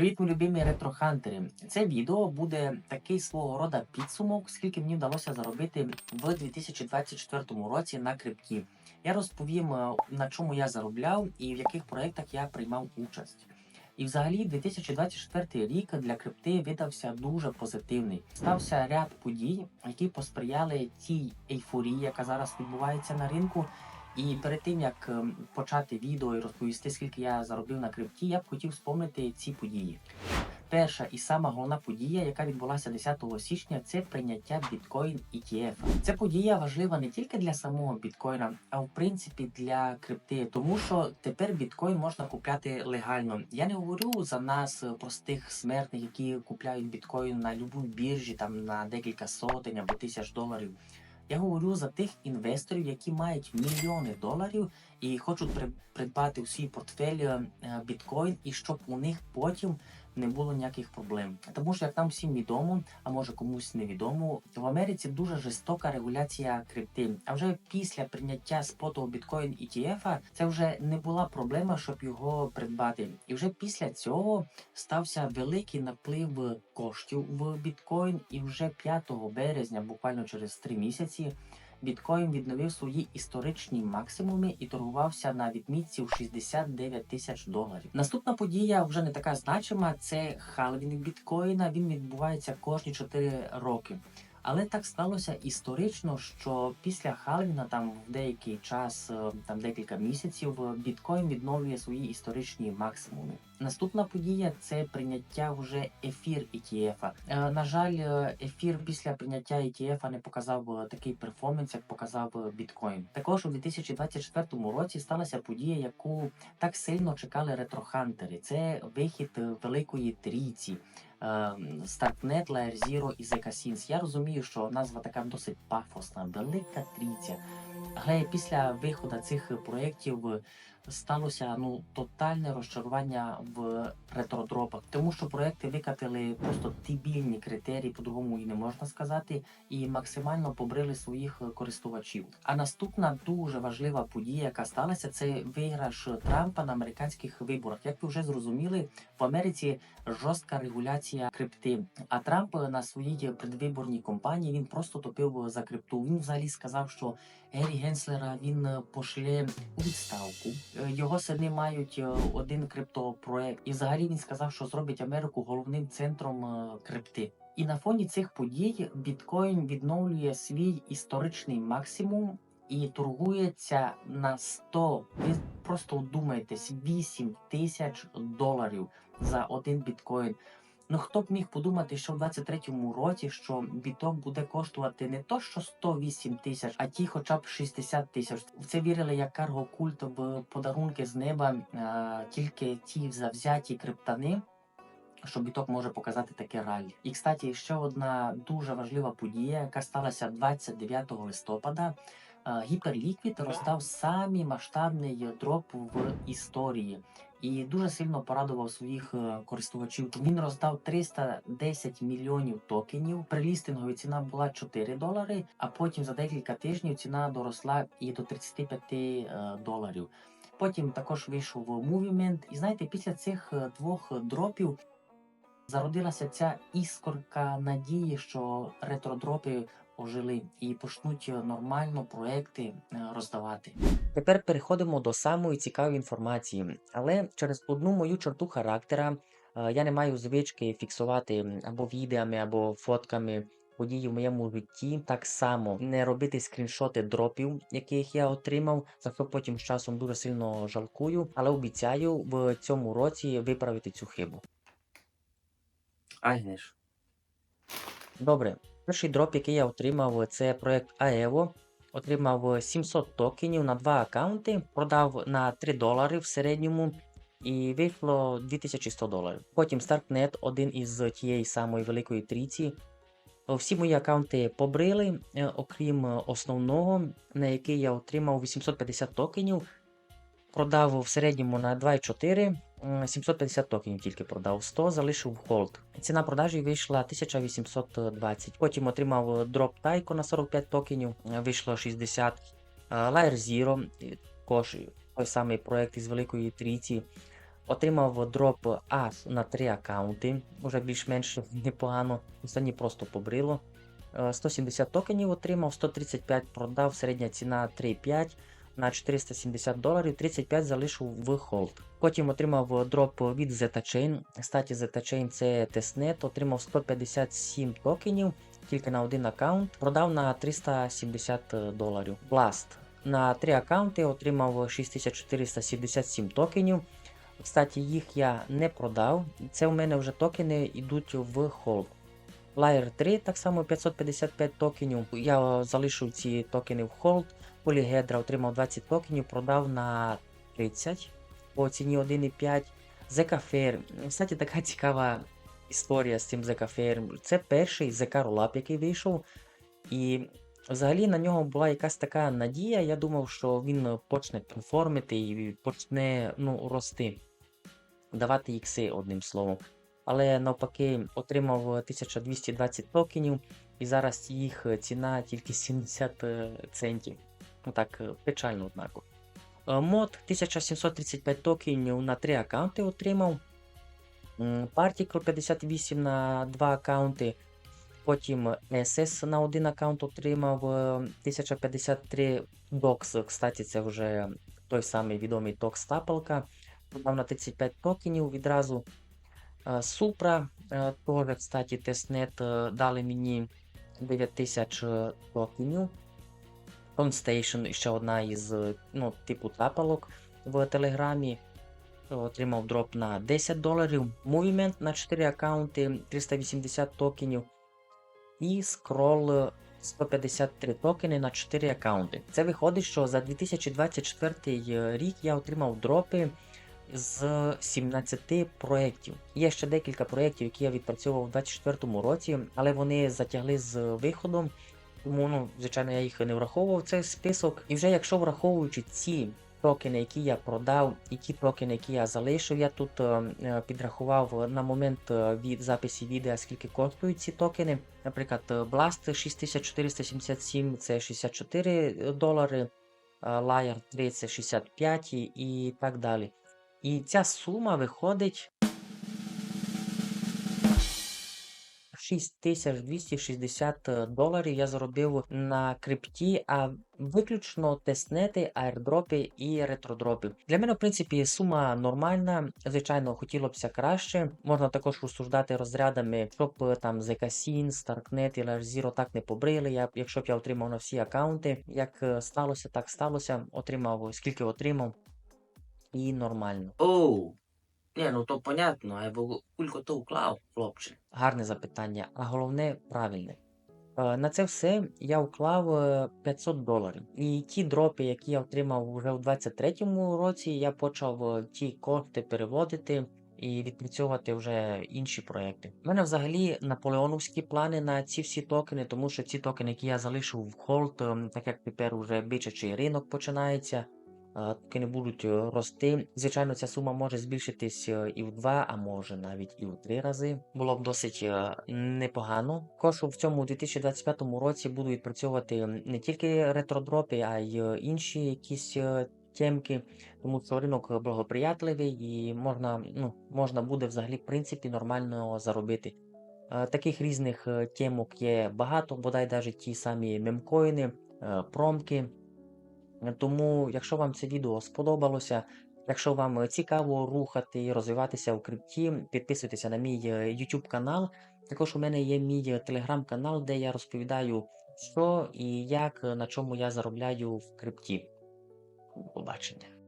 Привіт, мої любимі ретрохантери. Це відео буде такий свого рода підсумок, скільки мені вдалося заробити в 2024 році на крипті. Я розповім, е, на чому я заробляв і в яких проєктах я приймав участь. І взагалі 2024 рік для крипти видався дуже позитивний. Стався ряд подій, які посприяли тій ейфорії, яка зараз відбувається на ринку. І перед тим як ем, почати відео і розповісти, скільки я заробив на крипті, я б хотів вспомнити ці події. Перша і сама головна подія, яка відбулася 10 січня, це прийняття біткоін ETF. Ця подія важлива не тільки для самого біткоїна, а в принципі для крипти, тому що тепер біткоін можна купляти легально. Я не говорю за нас, е, простих смертних, які купляють біткоін на любій біржі, там на декілька сотень або тисяч доларів. Я говорю за тих інвесторів, які мають мільйони доларів і хочуть при- придбати у свій портфель е, біткоін, і щоб у них потім не було ніяких проблем. Тому що як нам всім відомо, а може комусь невідомо, в Америці дуже жорстока регуляція крипти. А вже після прийняття споту біткоін ETF це вже не була проблема, щоб його придбати. І вже після цього стався великий наплив коштів в біткоін, і вже 5 березня, буквально через 3 місяці. Біткоін відновив свої історичні максимуми і торгувався на відмітці в 69 тисяч доларів. Наступна подія вже не така значима. Це халвінг біткоїна. Він відбувається кожні 4 роки. Але так сталося історично, що після халвіна, там в деякий час, е, там декілька місяців, е, біткоін відновлює свої історичні максимуми. Наступна подія це прийняття вже ефір ETF. Е, На жаль, ефір після прийняття ETF не показав такий перформанс, як показав біткоін. Також у 2024 році сталася подія, яку так сильно чекали ретрохантери. Це вихід великої трійці. Е, Starknet, Layer Zero і Zeka Sins. Я розумію, що назва така досить пафосна, велика трійця. Але після виходу цих проєктів е, сталося ну тотальне розчарування в ретродропах, тому що проекти викатили просто дебільні критерії, по-другому і не можна сказати, і максимально побрили своїх користувачів. А наступна дуже важлива подія, яка сталася, це виграш Трампа на американських виборах. Як ви вже зрозуміли, в Америці жорстка регуляція крипти. А Трамп на своїй предвиборній кампанії він просто топив за крипту. Він взагалі сказав, що Гері Генслера він е, пошле у відставку. Е, Його сини мають е, один криптопроект, і взагалі він сказав, що зробить Америку головним центром крипти. І на фоні цих подій біткоін відновлює свій історичний максимум і торгується на 100, Ви просто вдумайтесь, 8 тисяч доларів за один біткоін. Ну хто б міг подумати, що в 23-му році що біток буде коштувати не то, що 108 тисяч, а ті, хоча б 60 тисяч. В це вірили як карго культ в подарунки з неба, а, тільки ті завзяті криптани. Що біток може показати таке раллі. І кстати, ще одна дуже важлива подія, яка сталася 29 листопада. Е, Гіперліквід роздав самий масштабний дроп в історії і дуже сильно порадував своїх е, користувачів. Він роздав 310 мільйонів токенів. При лістингові ціна була 4 долари, а потім за декілька тижнів ціна доросла і до 35 е, доларів. Потім також вийшов Movement. І знаєте, після цих двох дропів зародилася ця іскорка надії, що ретродропи ожили і почнуть е, нормально проекти е, роздавати. Тепер переходимо до самої цікавої інформації, але через одну мою черту характера е, я не маю звички фіксувати або відеами, або фотками події в моєму житті. Так само не робити скріншоти дропів, яких я отримав, за що потім з часом дуже сильно жалкую, але обіцяю в цьому році виправити цю хибу. Агнеш. Добре. Перший дроп, який я отримав, це проект Aevo. Отримав 700 токенів на два аккаунти, продав на 3 долари в середньому і вийшло 2100 доларів. Потім Starknet, один із тієї самої великої трійці. Всі мої аккаунти побрили, е, окрім основного, на який я отримав 850 токенів. Продав в середньому на 2,4, м, 750 токенів тільки продав, 100 залишив холд. Ціна продажі вийшла 1820. Потім отримав дроп тайко на 45 токенів, е, вийшло 60. Е, Layer Zero, е, також той самий проект із великої трійці. Отримав дроп аж на 3 аккаунти, уже більш-менш непогано. Останні просто побрило. Е, 170 токенів отримав, 135 продав, середня ціна 3,5 на 470 доларів, 35 залишив в холд. Потім отримав дроп від ZetaChain. Кстати, ZetaChain це тестнет, отримав 157 токенів тільки на один аккаунт, продав на 370 доларів. Blast. На 3 аккаунти отримав 6477 токенів. Кстати, їх я не продав. Це у мене вже токени йдуть в холд. Layer 3 так само 555 токенів. Я залишив ці токени в холд. Polyhedra отримав 20 токенів, продав на 30 по ціні 1,5. Zcafair. Кстати, така цікава історія з цим Zcafair. Це перший ZK Rollup, який вийшов. І взагалі на нього була якась така надія. Я думав, що він почне перформити і почне ну, рости, давати ікси, одним словом. Але навпаки отримав 1220 токенів, і зараз їх ціна тільки 70 центів. Ну так, печально, однаково. Е, Мод 1735 токенів на 3 аккаунти отримав. Particle 58 на 2 аккаунти. Потім SS на один аккаунт отримав е, 1053 Dox. Кстати, це вже той самий відомий Dox Тапалка. Продав на 35 токенів відразу. Е, Supra е, теж, кстати, тестнет е, дали мені 9000 токенів. OnStation ще одна із е, ну, типу тапалок в Телеграмі. Отримав дроп на 10 доларів. Movement на 4 аккаунти 380 токенів. І Scroll 153 токени на 4 аккаунти. Це виходить, що за 2024 рік я отримав дропи з 17 проєктів. Є ще декілька проєктів, які я відпрацьовував у 2024 році, але вони затягли з виходом. Тому, ну, звичайно, я їх не враховував цей список. І вже якщо враховуючи ці токени, які я продав, і ті токени, які я залишив, я тут е, е, підрахував на момент е, від записі відео, скільки коштують ці токени. Наприклад, е, Blast 6477 це 64 долари, Liar 3 це 65 і, і так далі. І ця сума виходить 6260 доларів я заробив на крипті, а виключно тестнети, аердропи і ретродропи. Для мене, в принципі, сума нормальна. Звичайно, хотілося б краще. Можна також розсуждати розрядами, щоб е, там ZK-Sin, Starknet і Zero так не побрили. Я, якщо б я отримав на всі аккаунти, як е, сталося, так сталося. Отримав скільки отримав. І нормально. Оу. Ні, ну то понятно, я кулько то вклав, хлопче. Гарне запитання, а головне правильне. Е, На це все я вклав е, 500 доларів. І ті дропи, які я отримав вже у 23-му році, я почав е, ті кошти переводити і відпрацьовувати вже інші проекти. У мене взагалі наполеоновські плани на ці всі токени, тому що ці токени, які я залишив в холд, ем, так як тепер уже бичачий ринок починається. Е, Токени будуть е, рости. Звичайно, ця сума може збільшитись е, і в два, а може навіть і в три рази. Було б досить е, непогано. Також в цьому 2025 році буду відпрацьовувати не тільки ретродропи, а й інші якісь темки, тому що ринок благоприятливий і можна, ну, можна буде взагалі в принципі нормально заробити. Таких різних темок є багато, бодай навіть ті самі мемкоїни, промки. Тому, якщо вам це відео сподобалося, якщо вам цікаво рухати і розвиватися в крипті, підписуйтеся на мій е, YouTube канал. Також у мене є мій телеграм-канал, де я розповідаю, що і як, е, на чому я заробляю в крипті. Побачення.